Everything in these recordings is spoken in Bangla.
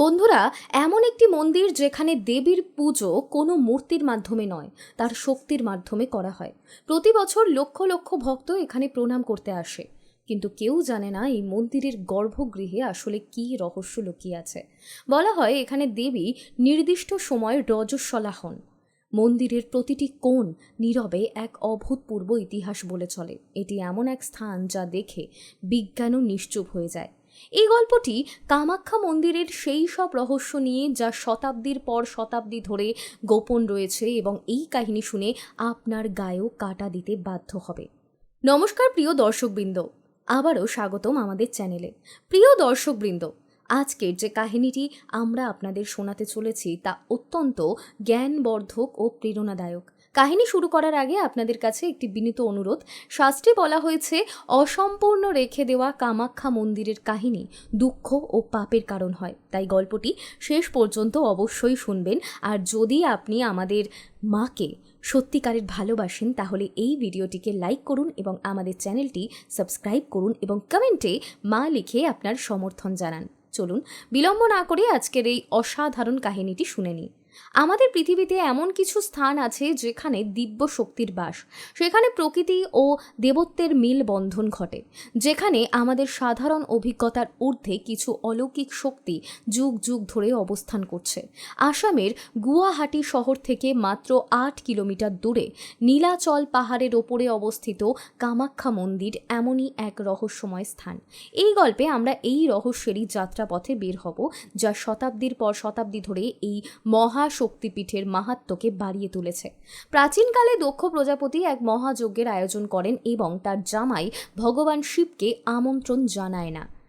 বন্ধুরা, এমন একটি মন্দির যেখানে দেবীর পুজো কোনো মূর্তির মাধ্যমে নয়, তার শক্তির মাধ্যমে করা হয়। প্রতি বছর লক্ষ লক্ষ ভক্ত এখানে প্রণাম করতে আসে। কিন্তু কেউ জানে না এই মন্দিরের গর্ভগৃহে আসলে কী রহস্য লুকিয়ে আছে। বলা হয়, এখানে দেবী নির্দিষ্ট সময় রজস্বলা হন। মন্দিরের প্রতিটি কোণ নীরবে এক অভূতপূর্ব ইতিহাস বলে চলে। এটি এমন এক স্থান যা দেখে বিজ্ঞানও নিশ্চুপ হয়ে যায়। এই গল্পটি কামাখ্যা মন্দিরের সেই সব রহস্য নিয়ে যা শতাব্দীর পর শতাব্দী ধরে গোপন রয়েছে এবং এই কাহিনী শুনে আপনার গায়েও কাটা দিতে বাধ্য হবে। নমস্কার প্রিয় দর্শকবৃন্দ, আবারও স্বাগতম আমাদের চ্যানেলে। প্রিয় দর্শকবৃন্দ, আজকের যে কাহিনীটি আমরা আপনাদের শোনাতে চলেছি তা অত্যন্ত জ্ঞানবর্ধক ও প্রেরণাদায়ক। কাহিনী শুরু করার আগে আপনাদের কাছে একটি বিনীত অনুরোধ। শাস্ত্রে বলা হয়েছে, অসম্পূর্ণ রেখে দেওয়া কামাখ্যা মন্দিরের কাহিনী দুঃখ ও পাপের কারণ হয়। তাই গল্পটি শেষ পর্যন্ত অবশ্যই শুনবেন। আর যদি আপনি আমাদের মাকে সত্যিকারের ভালোবাসেন, তাহলে এই ভিডিওটিকে লাইক করুন এবং আমাদের চ্যানেলটি সাবস্ক্রাইব করুন এবং কমেন্টে মা লিখে আপনার সমর্থন জানান। চলুন, বিলম্ব না করে আজকের এই অসাধারণ কাহিনীটি শুনে নিই। আমাদের পৃথিবীতে এমন কিছু স্থান আছে যেখানে দিব্য শক্তির বাস। সেখানে প্রকৃতি ও দেবত্বের মিল বন্ধন ঘটে, যেখানে আমাদের সাধারণ অভিজ্ঞতার ঊর্ধ্বে কিছু অলৌকিক শক্তি যুগ যুগ ধরে অবস্থান করছে। আসামের গুয়াহাটি শহর থেকে মাত্র আট কিলোমিটার দূরে নীলাচল পাহাড়ের ওপরে অবস্থিত কামাখ্যা মন্দির এমনই এক রহস্যময় স্থান। এই গল্পে আমরা এই রহস্যেরই যাত্রাপথে বের হব, যা শতাব্দীর পর শতাব্দী ধরে এই মহা শক্তিপীঠের মাহাত্মকে বাড়িয়ে তুলেছে। প্রাচীনকালে দক্ষ প্রজাপতি এক মহাযজ্ঞের আয়োজন করেন এবং তার জামাই ভগবান শিবকে আমন্ত্রণ জানায় না।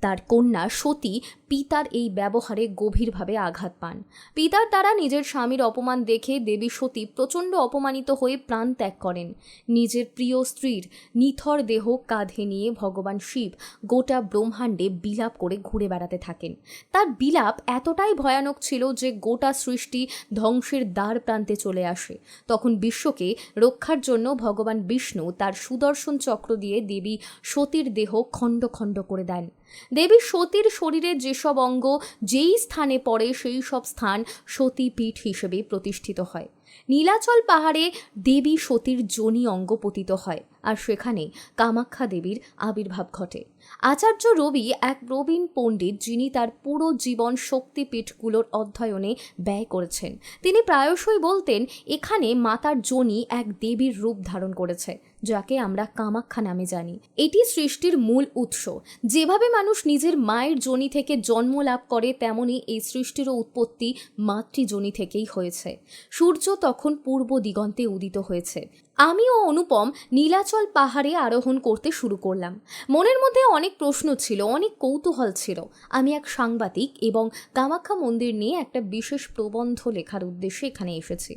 তার কন্যা সতী পিতার এই ব্যবহারে গভীরভাবে আঘাত পান। পিতার দ্বারা নিজের স্বামীর অপমান দেখে দেবী সতী প্রচণ্ড অপমানিত হয়ে প্রাণ ত্যাগ করেন। নিজের প্রিয় স্ত্রীর নিথর দেহ কাঁধে নিয়ে ভগবান শিব গোটা ব্রহ্মাণ্ডে বিলাপ করে ঘুরে বেড়াতে থাকেন। তার বিলাপ এতটাই ভয়ানক ছিল যে গোটা সৃষ্টি ধ্বংসের দ্বার প্রান্তে চলে আসে। তখন বিশ্বকে রক্ষার জন্য ভগবান বিষ্ণু তার সুদর্শন চক্র দিয়ে দেবী সতীর দেহ খণ্ড খণ্ড করে দেন। দেবী সতীর শরীরের যেসব অঙ্গ, যেই স্থানে পড়ে সেই সব স্থান সতীপীঠ হিসেবে প্রতিষ্ঠিত হয়। নীলাচল পাহাড়ে দেবী সতীর যোনি অঙ্গ পতিত হয়, আর সেখানে কামাখ্যা দেবীর আবির্ভাব ঘটে। আচার্য রবি এক প্রবীণ পণ্ডিত যিনি তার পুরো জীবন শক্তিপীঠগুলোর অধ্যয়নে ব্যয় করেছেন। তিনি প্রায়শই বলতেন, এখানে মাতার যোনি এক দেবীর রূপ ধারণ করেছে, যাকে আমরা কামাখ্যা নামে জানি। এটি সৃষ্টির মূল উৎস। যেভাবে মানুষ নিজের মায়ের যোনি থেকে জন্ম লাভ করে, তেমনি এই সৃষ্টিরও উৎপত্তি মাতৃযোনি থেকেই হয়েছে। সূর্য তখন পূর্ব দিগন্তে উদিত হয়েছে। আমি ও অনুপম নীলাচল পাহাড়ে আরোহণ করতে শুরু করলাম। মনের মধ্যে অনেক প্রশ্ন ছিল, অনেক কৌতূহল ছিল। আমি এক সাংবাদিক এবং কামাখ্যা মন্দির নিয়ে একটা বিশেষ প্রবন্ধ লেখার উদ্দেশ্যে এখানে এসেছি।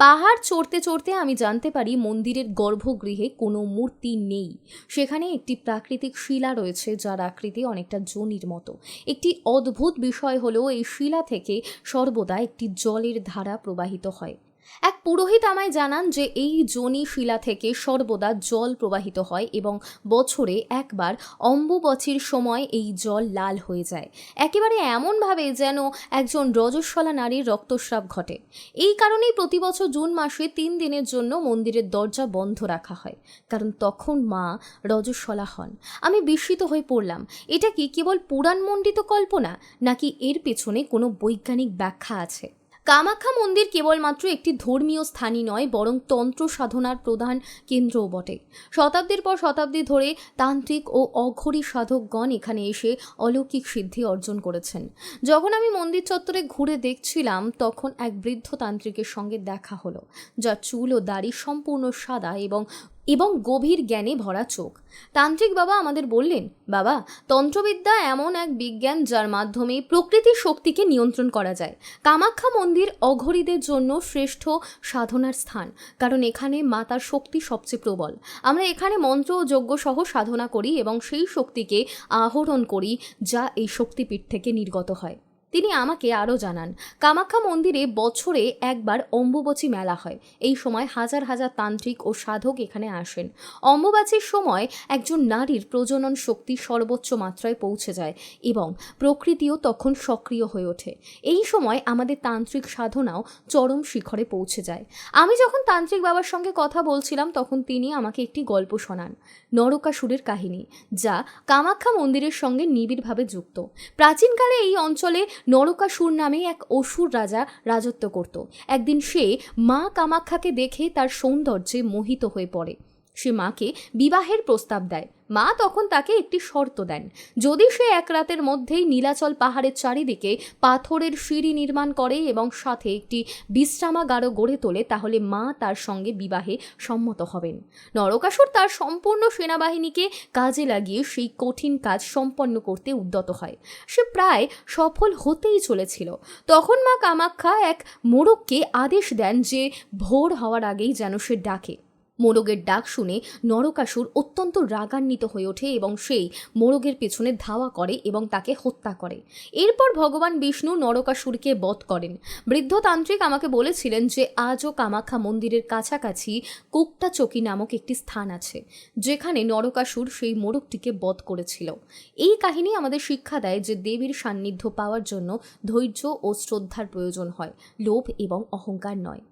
পাহাড় চড়তে চড়তে আমি জানতে পারি মন্দিরের গর্ভগৃহে কোনো মূর্তি নেই। সেখানে একটি প্রাকৃতিক শিলা রয়েছে, যার আকৃতি অনেকটা জনির মতো। একটি অদ্ভুত বিষয় হলো এই শিলা থেকে সর্বদা একটি জলের ধারা প্রবাহিত হয়। এক পুরোহিত আমায় জানান যে এই জনি শিলা থেকে সর্বদা জল প্রবাহিত হয় এবং বছরে একবার অম্বুবচির সময় এই জল লাল হয়ে যায়। একেবারে এমনভাবে যেন একজন রজস্বলা নারীর রক্তস্রাব ঘটে। এই কারণেই প্রতি বছর জুন মাসে তিন দিনের জন্য মন্দিরের দরজা বন্ধ রাখা হয়। কারণ তখন মা রজস্বলা হন। আমি বিস্মিত হয়ে পড়লাম, এটা কি কেবল পুরাণমণ্ডিত কল্পনা নাকি এর পেছনে কোনো বৈজ্ঞানিক ব্যাখ্যা আছে? কামাখ্যা মন্দির কেবলমাত্র একটি ধর্মীয় স্থানই নয়, বরং তন্ত্র সাধনার প্রধান কেন্দ্রও বটে। শতাব্দীর পর শতাব্দী ধরে তান্ত্রিক ও অঘরী সাধকগণ এখানে এসে অলৌকিক সিদ্ধি অর্জন করেছেন। যখন আমি মন্দির চত্বরে ঘুরে দেখছিলাম, তখন এক বৃদ্ধ তান্ত্রিকের সঙ্গে দেখা হলো, যার চুল ও দাড়ি সম্পূর্ণ সাদা এবং এবং গভীর জ্ঞানে ভরা চোখ। তান্ত্রিক বাবা আমাদের বললেন, বাবা, তন্ত্রবিদ্যা এমন এক বিজ্ঞান যার মাধ্যমে প্রকৃতির শক্তিকে নিয়ন্ত্রণ করা যায়। কামাখ্যা মন্দির অঘরীদের জন্য শ্রেষ্ঠ সাধনার স্থান, কারণ এখানে মাতার শক্তি সবচেয়ে প্রবল। আমরা এখানে মন্ত্র ও যজ্ঞ সহ সাধনা করি এবং সেই শক্তিকে আহরণ করি যা এই শক্তিপীঠ থেকে নির্গত হয়। তিনি আমাকে আরও জানান, কামাখ্যা মন্দিরে বছরে একবার অম্বুবচী মেলা হয়। এই সময় হাজার হাজার তান্ত্রিক ও সাধক এখানে আসেন। অম্বুবাচীর সময় একজন নারীর প্রজনন শক্তি সর্বোচ্চ মাত্রায় পৌঁছে যায় এবং প্রকৃতিও তখন সক্রিয় হয়ে ওঠে। এই সময় আমাদের তান্ত্রিক সাধনাও চরম শিখরে পৌঁছে যায়। আমি যখন তান্ত্রিক বাবার সঙ্গে কথা বলছিলাম, তখন তিনি আমাকে একটি গল্প শোনান, নরকাসুরের কাহিনী, যা কামাখ্যা মন্দিরের সঙ্গে নিবিড়ভাবে যুক্ত। প্রাচীনকালে এই অঞ্চলে নরকাসুর নামে এক অসুর রাজা রাজত্ব করত। একদিন সে মা কামাখ্যাকে দেখে তার সৌন্দর্যে মোহিত হয়ে পড়ে। সে মাকে বিবাহের প্রস্তাব দেয়। মা তখন তাকে একটি শর্ত দেন। যদি সে এক রাতের মধ্যেই নীলাচল পাহাড়ের চারিদিকে পাথরের সিঁড়ি নির্মাণ করে এবং সাথে একটি বিশ্রামাগারও গড়ে তোলে, তাহলে মা তার সঙ্গে বিবাহে সম্মত হবেন। নরকাসুর তার সম্পূর্ণ সেনাবাহিনীকে কাজে লাগিয়ে সেই কঠিন কাজ সম্পন্ন করতে উদ্যত হয়। সে প্রায় সফল হতেই চলেছিল। তখন মা কামাখ্যা এক মোড়ককে আদেশ দেন যে ভোর হওয়ার আগেই যেন সে ডাকে। মোরগের ডাক শুনে নরকাসুর অত্যন্ত রাগান্বিত হয়ে ওঠে এবং সেই মোরগের পেছনে ধাওয়া করে এবং তাকে হত্যা করে। এরপর ভগবান বিষ্ণু নরকাসুরকে বধ করেন। বৃদ্ধ তান্ত্রিক আমাকে বলেছিলেন যে আজও কামাখ্যা মন্দিরের কাছাকাছি কুকটা চকি নামক একটি স্থান আছে, যেখানে নরকাসুর সেই মোরগটিকে বধ করেছিল। এই কাহিনী আমাদের শিক্ষা দেয় যে দেবীর সান্নিধ্য পাওয়ার জন্য ধৈর্য ও শ্রদ্ধার প্রয়োজন হয়, লোভ এবং অহংকার নয়।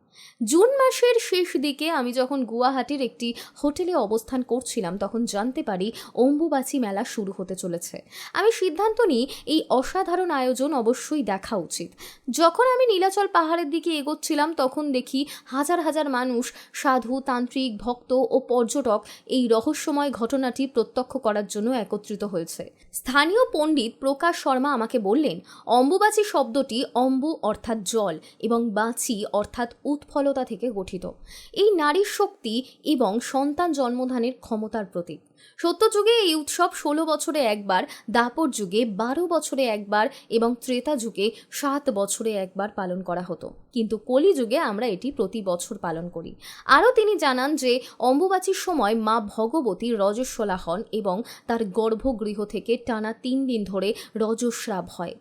জুন মাসের শেষ দিকে আমি যখন গুয়াহাটির একটি হোটেলে অবস্থান করছিলাম, তখন জানতে পারি অম্বুবাচী মেলা শুরু হতে চলেছে। আমি সিদ্ধান্ত নিই, এই অসাধারণ আয়োজন অবশ্যই দেখা উচিত। যখন আমি নীলাচল পাহাড়ের দিকে এগোচ্ছিলাম, তখন দেখি হাজার হাজার মানুষ, সাধু, তান্ত্রিক, ভক্ত ও পর্যটক এই রহস্যময় ঘটনাটি প্রত্যক্ষ করার জন্য একত্রিত হয়েছে। স্থানীয় পণ্ডিত প্রকাশ শর্মা আমাকে বললেন, অম্বুবাচী শব্দটি অম্বু অর্থাৎ জল এবং বাচি অর্থাৎ উৎফলতা থেকে গঠিত। এই নারীর শক্তি এবং সন্তান জন্মদানের ক্ষমতার প্রতীক। সত্যযুগে এই উৎসব ষোলো বছরে একবার, দাপর যুগে বারো বছরে একবার এবং ত্রেতা যুগে সাত বছরে একবার পালন করা হতো। কিন্তু কলিযুগে আমরা এটি প্রতি বছর পালন করি। আরও তিনি জানান যে, অম্বুবাচীর সময় মা ভগবতী রজস্বলা হন এবং তার গর্ভগৃহ থেকে টানা তিন দিন ধরে রজস্রাব হয়।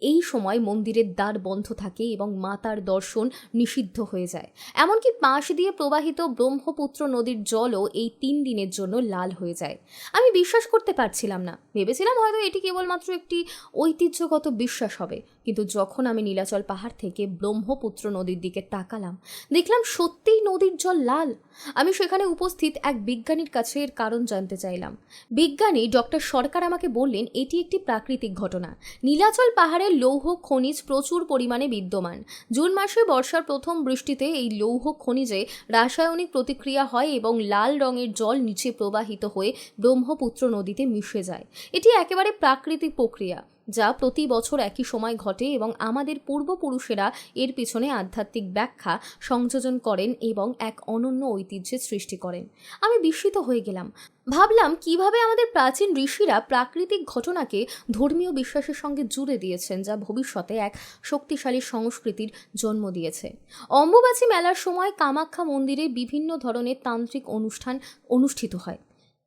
এই সময় মন্দিরের দ্বার বন্ধ থাকে এবং মাতার দর্শন নিষিদ্ধ হয়ে যায়। এমনকি পাশ দিয়ে প্রবাহিত ব্রহ্মপুত্র নদীর জলও এই তিন দিনের জন্য লাল হয়ে যায়। আমি বিশ্বাস করতে পারছিলাম না। ভেবেছিলাম হয়তো এটি কেবলমাত্র একটি ঐতিহ্যগত বিশ্বাস হবে। কিন্তু যখন আমি নীলাচল পাহাড় থেকে ব্রহ্মপুত্র নদীর দিকে তাকালাম, দেখলাম সত্যিই নদীর জল লাল। আমি সেখানে উপস্থিত এক বিজ্ঞানীর কাছে এর কারণ জানতে চাইলাম। বিজ্ঞানী ডক্টর সরকার আমাকে বললেন, এটি একটি প্রাকৃতিক ঘটনা। নীলাচল পাহাড়ের লৌহ খনিজ প্রচুর পরিমাণে বিদ্যমান। জুন মাসে বর্ষার প্রথম বৃষ্টিতে এই লৌহ খনিজে রাসায়নিক প্রতিক্রিয়া হয় এবং লাল রঙের জল নিচে প্রবাহিত হয়ে ব্রহ্মপুত্র নদীতে মিশে যায়। এটি একেবারে প্রাকৃতিক প্রক্রিয়া। যা প্রতি বছর একই সময় ঘটে এবং আমাদের পূর্বপুরুষেরা এর পিছনে আধ্যাত্মিক ব্যাখ্যা সংযোজন করেন এবং এক অনন্য ঐতিহ্যের সৃষ্টি করেন। আমি বিস্মিত হয়ে গেলাম। ভাবলাম কীভাবে আমাদের প্রাচীন ঋষিরা প্রাকৃতিক ঘটনাকে ধর্মীয় বিশ্বাসের সঙ্গে জুড়ে দিয়েছেন যা ভবিষ্যতে এক শক্তিশালী সংস্কৃতির জন্ম দিয়েছে। অম্বুবাচী মেলার সময় কামাখ্যা মন্দিরে বিভিন্ন ধরনের তান্ত্রিক অনুষ্ঠান অনুষ্ঠিত হয়।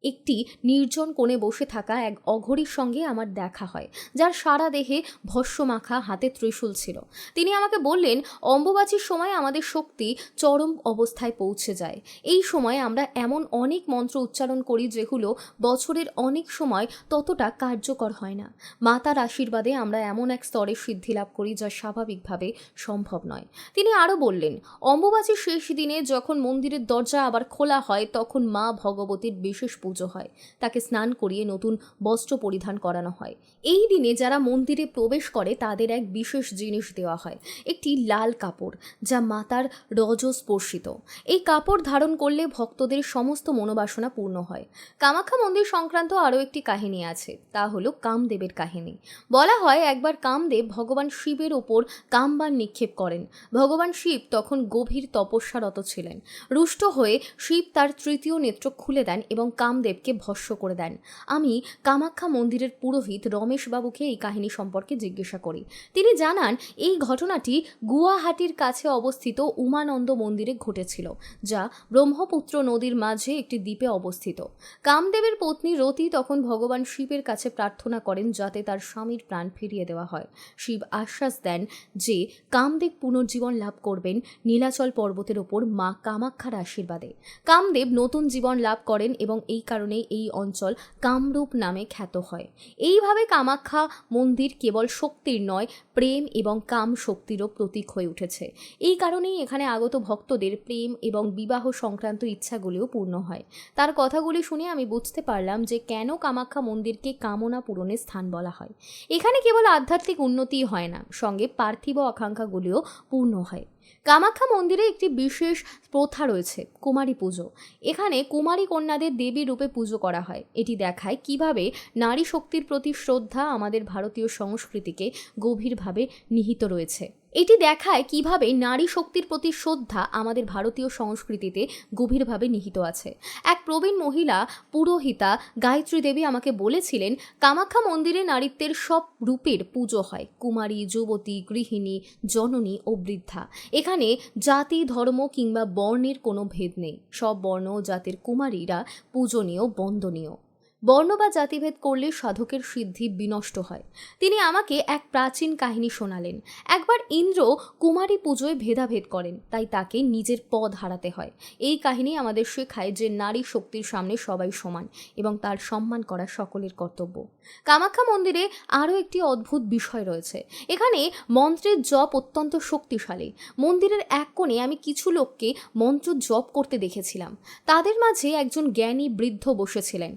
একটি নির্জন কোণে বসে থাকা এক অঘরীর সঙ্গে আমার দেখা হয়, যার সারা দেহে ভস্য মাখা হাতে ত্রিশূল ছিল। তিনি আমাকে বললেন, অম্বুবাচীর সময় আমাদের শক্তি চরম অবস্থায় পৌঁছে যায়। এই সময় আমরা এমন অনেক মন্ত্র উচ্চারণ করি যেগুলো বছরের অনেক সময় ততটা কার্যকর হয় না। মাতার আশীর্বাদে আমরা এমন এক স্তরে সিদ্ধি লাভ করি যা স্বাভাবিকভাবে সম্ভব নয়। তিনি আরও বললেন, অম্বুবাচীর শেষ দিনে যখন মন্দিরের দরজা আবার খোলা হয়, তখন মা ভগবতীর বিশেষ পুজো হয়। তাকে স্নান করিয়ে নতুন বস্ত্র পরিধান করানো হয়। এই দিনে যারা মন্দিরে প্রবেশ করে, তাদের এক বিশেষ জিনিস দেওয়া হয়। একটি লাল কাপড়, যা মাতার রজ স্পর্শিত এই কাপড় ধারণ করলে ভক্তদের সমস্ত মনোবাসনা পূর্ণ হয়। কামাখ্যা মন্দির সংক্রান্ত আরও একটি কাহিনী আছে, তা হলো কামদেবের কাহিনী। বলা হয়, একবার কামদেব ভগবান শিবের ওপর কামবান নিক্ষেপ করেন। ভগবান শিব তখন গভীর তপস্যারত ছিলেন। রুষ্ট হয়ে শিব তার তৃতীয় নেত্র খুলে দেন এবং কাম কামদেবকে ভস্য করে দেন। আমি কামাখ্যা মন্দিরের পুরোহিত রমেশবাবুকে এই কাহিনী সম্পর্কে জিজ্ঞাসা করি। তিনি জানান, এই ঘটনাটি গুয়াহাটির কাছে অবস্থিত উমানন্দ মন্দিরে ঘটেছিল, যা ব্রহ্মপুত্র নদীর মাঝে একটি দ্বীপে অবস্থিত। কামদেবের পত্নী রতি তখন ভগবান শিবের কাছে প্রার্থনা করেন যাতে তার স্বামীর প্রাণ ফিরিয়ে দেওয়া হয়। শিব আশ্বাস দেন যে, কামদেব পুনর্জীবন লাভ করবেন নীলাচল পর্বতের ওপর মা কামাক্ষার আশীর্বাদে। কামদেব নতুন জীবন লাভ করেন এবং এই কারণেই এই অঞ্চল কামরূপ নামে খ্যাত হয়। এইভাবে কামাখ্যা মন্দির কেবল শক্তির নয়, প্রেম এবং কাম শক্তিরও প্রতীক হয়ে উঠেছে। এই কারণেই এখানে আগত ভক্তদের প্রেম এবং বিবাহ সংক্রান্ত ইচ্ছাগুলিও পূর্ণ হয়। তার কথাগুলি শুনে আমি বুঝতে পারলাম যে কেন কামাখ্যা মন্দিরকে কামনা পূরণের স্থান বলা হয়। এখানে কেবল আধ্যাত্মিক উন্নতিই হয় না, সঙ্গে পার্থিব আকাঙ্ক্ষাগুলিও পূর্ণ হয়। কামাখ্যা মন্দিরে একটি বিশেষ প্রথা রয়েছে, কুমারী পুজো। এখানে কুমারী কন্যাদের দেবী রূপে পুজো করা হয়। এটি দেখায় কীভাবে নারী শক্তির প্রতি শ্রদ্ধা আমাদের ভারতীয় সংস্কৃতিকে গভীরভাবে নিহিত রয়েছে। এটি দেখায় কীভাবে নারী শক্তির প্রতি শ্রদ্ধা আমাদের ভারতীয় সংস্কৃতিতে গভীরভাবে নিহিত আছে। এক প্রবীণ মহিলা পুরোহিতা গায়ত্রী দেবী আমাকে বলেছিলেন, কামাখ্যা মন্দিরে নারীত্বের সব রূপের পুজো হয়। কুমারী, যুবতী, গৃহিণী, জননী ও বৃদ্ধা। এখানে জাতি, ধর্ম কিংবা বর্ণের কোনো ভেদ নেই। সব বর্ণ জাতির কুমারীরা পূজনীয়, বন্দনীয়। বর্ণ বা জাতিভেদ করলে সাধকের সিদ্ধি বিনষ্ট হয়। তিনি আমাকে এক প্রাচীন কাহিনী শোনালেন। একবার ইন্দ্র কুমারী পুজোয় ভেদাভেদ করেন, তাই তাকে নিজের পদ হারাতে হয়। এই কাহিনী আমাদের শেখায় যে নারী শক্তির সামনে সবাই সমান এবং তার সম্মান করা সকলের কর্তব্য। কামাখ্যা মন্দিরে আরও একটি অদ্ভুত বিষয় রয়েছে। এখানে মন্ত্রের জপ অত্যন্ত শক্তিশালী। মন্দিরের এক কোণে আমি কিছু লোককে মন্ত্র জপ করতে দেখেছিলাম। তাদের মাঝে একজন জ্ঞানী বৃদ্ধ বসেছিলেন।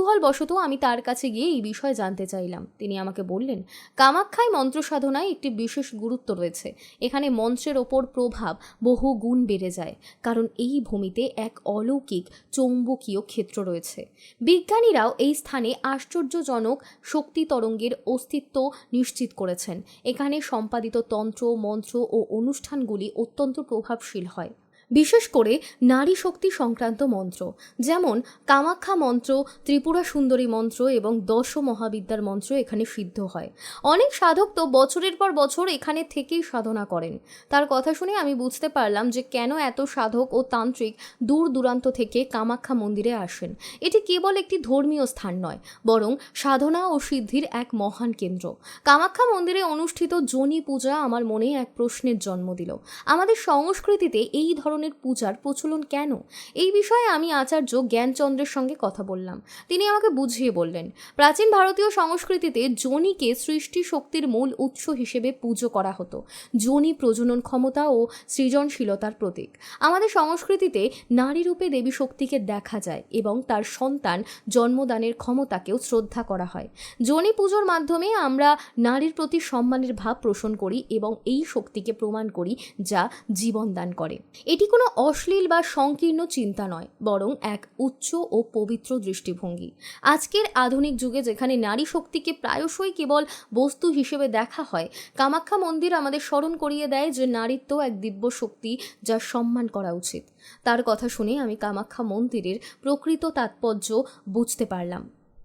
কৌতূহলবশত আমি তার কাছে গিয়ে এই বিষয়ে জানতে চাইলাম। তিনি আমাকে বললেন, কামাখ্যায় মন্ত্র সাধনায় একটি বিশেষ গুরুত্ব রয়েছে। এখানে মন্ত্রের ওপর প্রভাব বহু গুণ বেড়ে যায়, কারণ এই ভূমিতে এক অলৌকিক, চৌম্বকীয় ক্ষেত্র রয়েছে। বিজ্ঞানীরাও এই স্থানে আশ্চর্যজনক শক্তি তরঙ্গের অস্তিত্ব নিশ্চিত করেছেন। এখানে সম্পাদিত তন্ত্র, মন্ত্র ও অনুষ্ঠানগুলি অত্যন্ত প্রভাবশীল হয়। বিশেষ করে নারী শক্তি সংক্রান্ত মন্ত্র, যেমন কামাখ্যা মন্ত্র, ত্রিপুরা সুন্দরী মন্ত্র এবং দশ মহাবিদ্যার মন্ত্র এখানে সিদ্ধ হয়। অনেক সাধক তো বছরের পর বছর এখানে থেকেই সাধনা করেন। তার কথা শুনে আমি বুঝতে পারলাম যে কেন এত সাধক ও তান্ত্রিক দূর দূরান্ত থেকে কামাখ্যা মন্দিরে আসেন। এটি কেবল একটি ধর্মীয় স্থান নয়, বরং সাধনা ও সিদ্ধির এক মহান কেন্দ্র। কামাখ্যা মন্দিরে অনুষ্ঠিত জনি পূজা আমার মনে এক প্রশ্নের জন্ম দিল। আমাদের সংস্কৃতিতে এই ধরনের পূজার প্রচলন কেন? এই বিষয়ে আমি আচার্য জ্ঞানচন্দ্রের সঙ্গে কথা বললাম। তিনি আমাকে বুঝিয়ে বললেন, প্রাচীন ভারতীয় সংস্কৃতিতে জনিকে সৃষ্টি শক্তির মূল উৎস হিসেবে পুজো করা হতো। জনি প্রজনন ক্ষমতা ও সৃজনশীলতার প্রতীক। আমাদের সংস্কৃতিতে নারী রূপে দেবী শক্তিকে দেখা যায় এবং তার সন্তান জন্মদানের ক্ষমতাকেও শ্রদ্ধা করা হয়। জনি পুজোর মাধ্যমে আমরা নারীর প্রতি সম্মানের ভাব পোষণ করি এবং এই শক্তিকে প্রমাণ করি যা জীবন দান করে। এটি কোনো অশ্লীল বা সংকীর্ণ চিন্তা নয়, বরং এক উচ্চ ও পবিত্র দৃষ্টিভঙ্গি। আজকের আধুনিক যুগে যেখানে নারী শক্তিকে প্রায়শই কেবল বস্তু হিসেবে দেখা হয়, কামাখ্যা মন্দির আমাদের স্মরণ করিয়ে দেয় যে নারীত্ব এক দিব্য শক্তি যা সম্মান করা উচিত। তার কথা শুনে আমি কামাখ্যা মন্দিরের প্রকৃত তাৎপর্য বুঝতে পারলাম।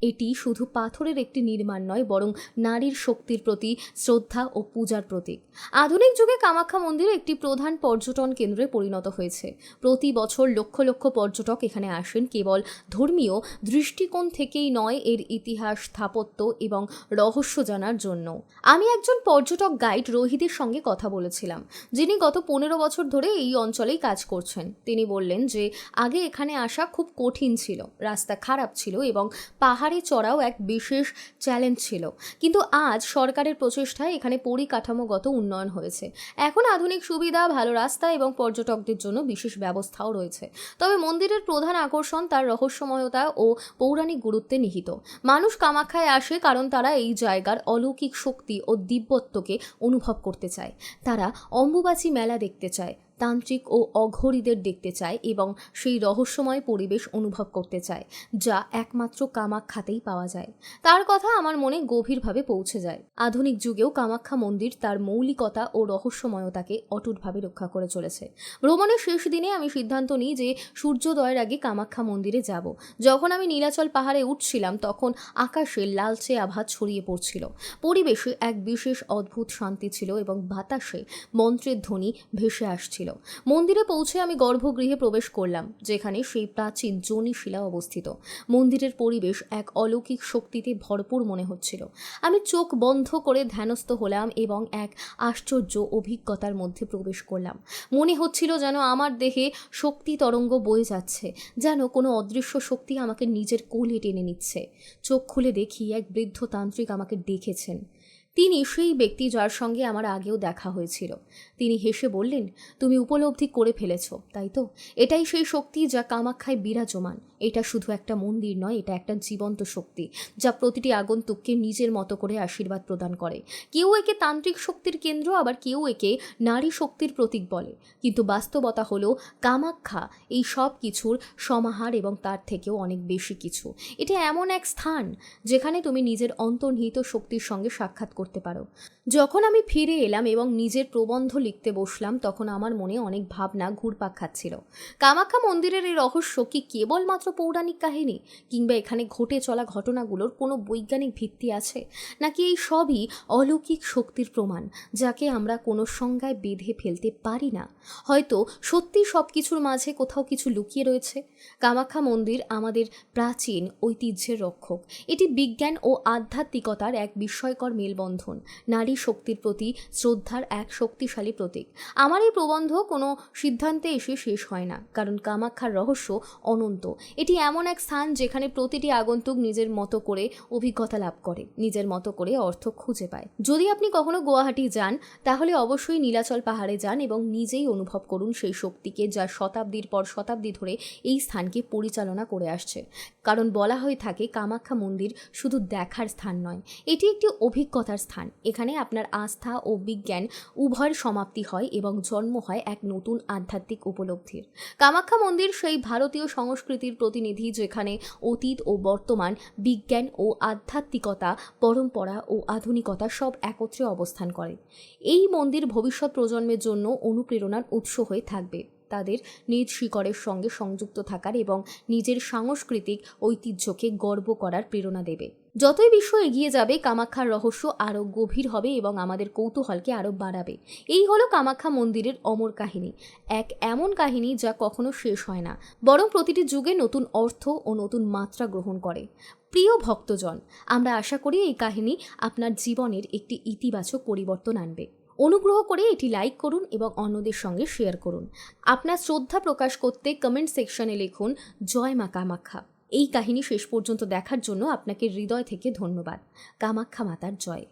এটি শুধু পাথরের একটি নির্মাণ নয়, বরং নারীর শক্তির প্রতি শ্রদ্ধা ও পূজার প্রতীক। আধুনিক যুগে কামাখ্যা মন্দির একটি প্রধান পর্যটন কেন্দ্রে পরিণত হয়েছে। প্রতি বছর লক্ষ লক্ষ পর্যটক এখানে আসেন, কেবল ধর্মীয় দৃষ্টিকোণ থেকেই নয়, এর ইতিহাস, স্থাপত্য এবং রহস্য জানার জন্য। আমি একজন পর্যটক গাইড রোহিতের সঙ্গে কথা বলেছিলাম, যিনি গত পনেরো বছর ধরে এই অঞ্চলেই কাজ করছেন। তিনি বললেন যে, আগে এখানে আসা খুব কঠিন ছিল, রাস্তা খারাপ ছিল এবং পাহাড়ে চড়াও এক বিশেষ চ্যালেঞ্জ ছিল। কিন্তু আজ সরকারের প্রচেষ্টায় এখানে পরিকাঠামোগত উন্নয়ন হয়েছে। এখন আধুনিক সুবিধা, ভালো রাস্তা এবং পর্যটকদের জন্য বিশেষ ব্যবস্থাও রয়েছে। তবে মন্দিরের প্রধান আকর্ষণ তার রহস্যময়তা ও পৌরাণিক গুরুত্বে নিহিত। মানুষ কামাখ্যায় আসে কারণ তারা এই জায়গার অলৌকিক শক্তি ও দিব্যত্বকে অনুভব করতে চায়। তারা অম্বুবাচী মেলা দেখতে চায়। তান্ত্রিক ও অঘরীদের দেখতে চায় এবং সেই রহস্যময় পরিবেশ অনুভব করতে চায়, যা একমাত্র কামাখ্যাতেই পাওয়া যায়। তার কথা আমার মনে গভীরভাবে পৌঁছে যায়। আধুনিক যুগেও কামাখ্যা মন্দির তার মৌলিকতা ও রহস্যময়তাকে অটুটভাবে রক্ষা করে চলেছে। ভ্রমণের শেষ দিনে আমি সিদ্ধান্ত নিই যে সূর্যোদয়ের আগে কামাখ্যা মন্দিরে যাব। যখন আমি নীলাচল পাহাড়ে উঠছিলাম, তখন আকাশে লালচে আভা ছড়িয়ে পড়ছিল। পরিবেশে এক বিশেষ অদ্ভুত শান্তি ছিল এবং বাতাসে মন্ত্রের ধ্বনি ভেসে আসছিল। মন্দিরে পৌঁছে আমি গর্ভগৃহে প্রবেশ করলাম, যেখানে সেই প্রাচীন জনি শিলা অবস্থিত। মন্দিরের পরিবেশ এক অলৌকিক শক্তিতে ভরপুর মনে হচ্ছিল। আমি চোখ বন্ধ করে ধ্যানস্থ হলাম এবং এক আশ্চর্য অভিজ্ঞতার মধ্যে প্রবেশ করলাম। মনে হচ্ছিল যেন আমার দেহে শক্তি তরঙ্গ বয়ে যাচ্ছে, যেন কোনো অদৃশ্য শক্তি আমাকে নিজের কোলে টেনে নিচ্ছে। চোখ খুলে দেখি এক বৃদ্ধ তান্ত্রিক আমাকে দেখেছেন। তিনি সেই ব্যক্তি যার সঙ্গে আমার আগেও দেখা হয়েছিল। তিনি হেসে বললেন, তুমি উপলব্ধি করে ফেলেছ, তাই তো? এটাই সেই শক্তি যা কামাখ্যায় বিরাজমান। এটা শুধু একটা মন্দির নয়, এটা একটা জীবন্ত শক্তি, যা প্রতিটি আগন্তুককে নিজের মতো করে আশীর্বাদ প্রদান করে। কেউ একে তান্ত্রিক শক্তির কেন্দ্র, আবার কেউ একে নারী শক্তির প্রতীক বলে। কিন্তু বাস্তবতা হলো, কামাখ্যা এই সব কিছুর সমাহার এবং তার থেকেও অনেক বেশি কিছু। এটা এমন এক স্থান, যেখানে তুমি নিজের অন্তর্নিহিত শক্তির সঙ্গে সাক্ষাৎ করতে পারো। যখন আমি ফিরে এলাম এবং নিজের প্রবন্ধ লিখতে বসলাম, তখন আমার মনে অনেক ভাবনা ঘুরপাক খাচ্ছিল। কামাখ্যা মন্দিরের এই রহস্য কি কেবলমাত্র পৌরাণিক কাহিনী কিংবা এখানে ঘটে চলা ঘটনাগুলোর কোনো বৈজ্ঞানিক ভিত্তি আছে? নাকি এই সবই অলৌকিক শক্তির প্রমাণ, যাকে আমরা কোনো সংজ্ঞায় বেঁধে ফেলতে পারি না? হয়তো সত্যি সব কিছুর মাঝে কোথাও কিছু লুকিয়ে রয়েছে? কামাখ্যা মন্দির আমাদের প্রাচীন ঐতিহ্যের রক্ষক। এটি বিজ্ঞান ও আধ্যাত্মিকতার এক বিস্ময়কর মেলবন্ধন নারী শক্তির প্রতি শ্রদ্ধার এক শক্তিশালী প্রতীক। আমার এই প্রবন্ধ কোনো সিদ্ধান্তে এসে শেষ হয় না, কারণ কামাখ্যার রহস্য অনন্ত। এটি এমন এক স্থান যেখানে প্রতিটি আগন্তুক নিজের মতো করে অভিজ্ঞতা লাভ করে, নিজের মতো করে অর্থ খুঁজে পায়। যদি আপনি কখনো গুয়াহাটি যান, তাহলে অবশ্যই নীলাচল পাহাড়ে যান এবং নিজেই অনুভব করুন সেই শক্তিকে যা শতাব্দীর পর শতাব্দী ধরে এই স্থানকে পরিচালনা করে আসছে। কারণ বলা হয়ে থাকে, কামাখ্যা মন্দির শুধু দেখার স্থান নয়, এটি একটি অভিজ্ঞতার স্থান। এখানে আপনার আস্থা ও বিজ্ঞান উভয়ের সমাপ্তি হয় এবং জন্ম হয় এক নতুন আধ্যাত্মিক উপলব্ধির। কামাখ্যা মন্দির সেই ভারতীয় সংস্কৃতির প্রতিনিধি যেখানে অতীত ও বর্তমান, বিজ্ঞান ও আধ্যাত্মিকতা, পরম্পরা ও আধুনিকতা সব একত্রে অবস্থান করে। এই মন্দির ভবিষ্যৎ প্রজন্মের জন্য অনুপ্রেরণার উৎস হয়ে থাকবে। তাদের নিজ শিকড়ের সঙ্গে সংযুক্ত থাকার এবং নিজের সাংস্কৃতিক ঐতিহ্যকে গর্ব করার প্রেরণা দেবে। যতই বিশ্ব এগিয়ে যাবে, কামাখ্যার রহস্য আরও গভীর হবে এবং আমাদের কৌতূহলকে আরও বাড়াবে। এই হলো কামাখ্যা মন্দিরের অমর কাহিনী। এক এমন কাহিনী যা কখনো শেষ হয় না, বরং প্রতিটি যুগে নতুন অর্থ ও নতুন মাত্রা গ্রহণ করে। প্রিয় ভক্তজন, আমরা আশা করি এই কাহিনী আপনার জীবনের একটি ইতিবাচক পরিবর্তন আনবে। অনুগ্রহ করে এটি লাইক করুন এবং অন্যদের সঙ্গে শেয়ার করুন। আপনার শ্রদ্ধা প্রকাশ করতে কমেন্ট সেকশনে লিখুন, জয় মা কামাখ্যা। এই কাহিনী শেষ পর্যন্ত দেখার জন্য আপনাকে হৃদয় থেকে ধন্যবাদ। কামাখ্যা মাতার জয়।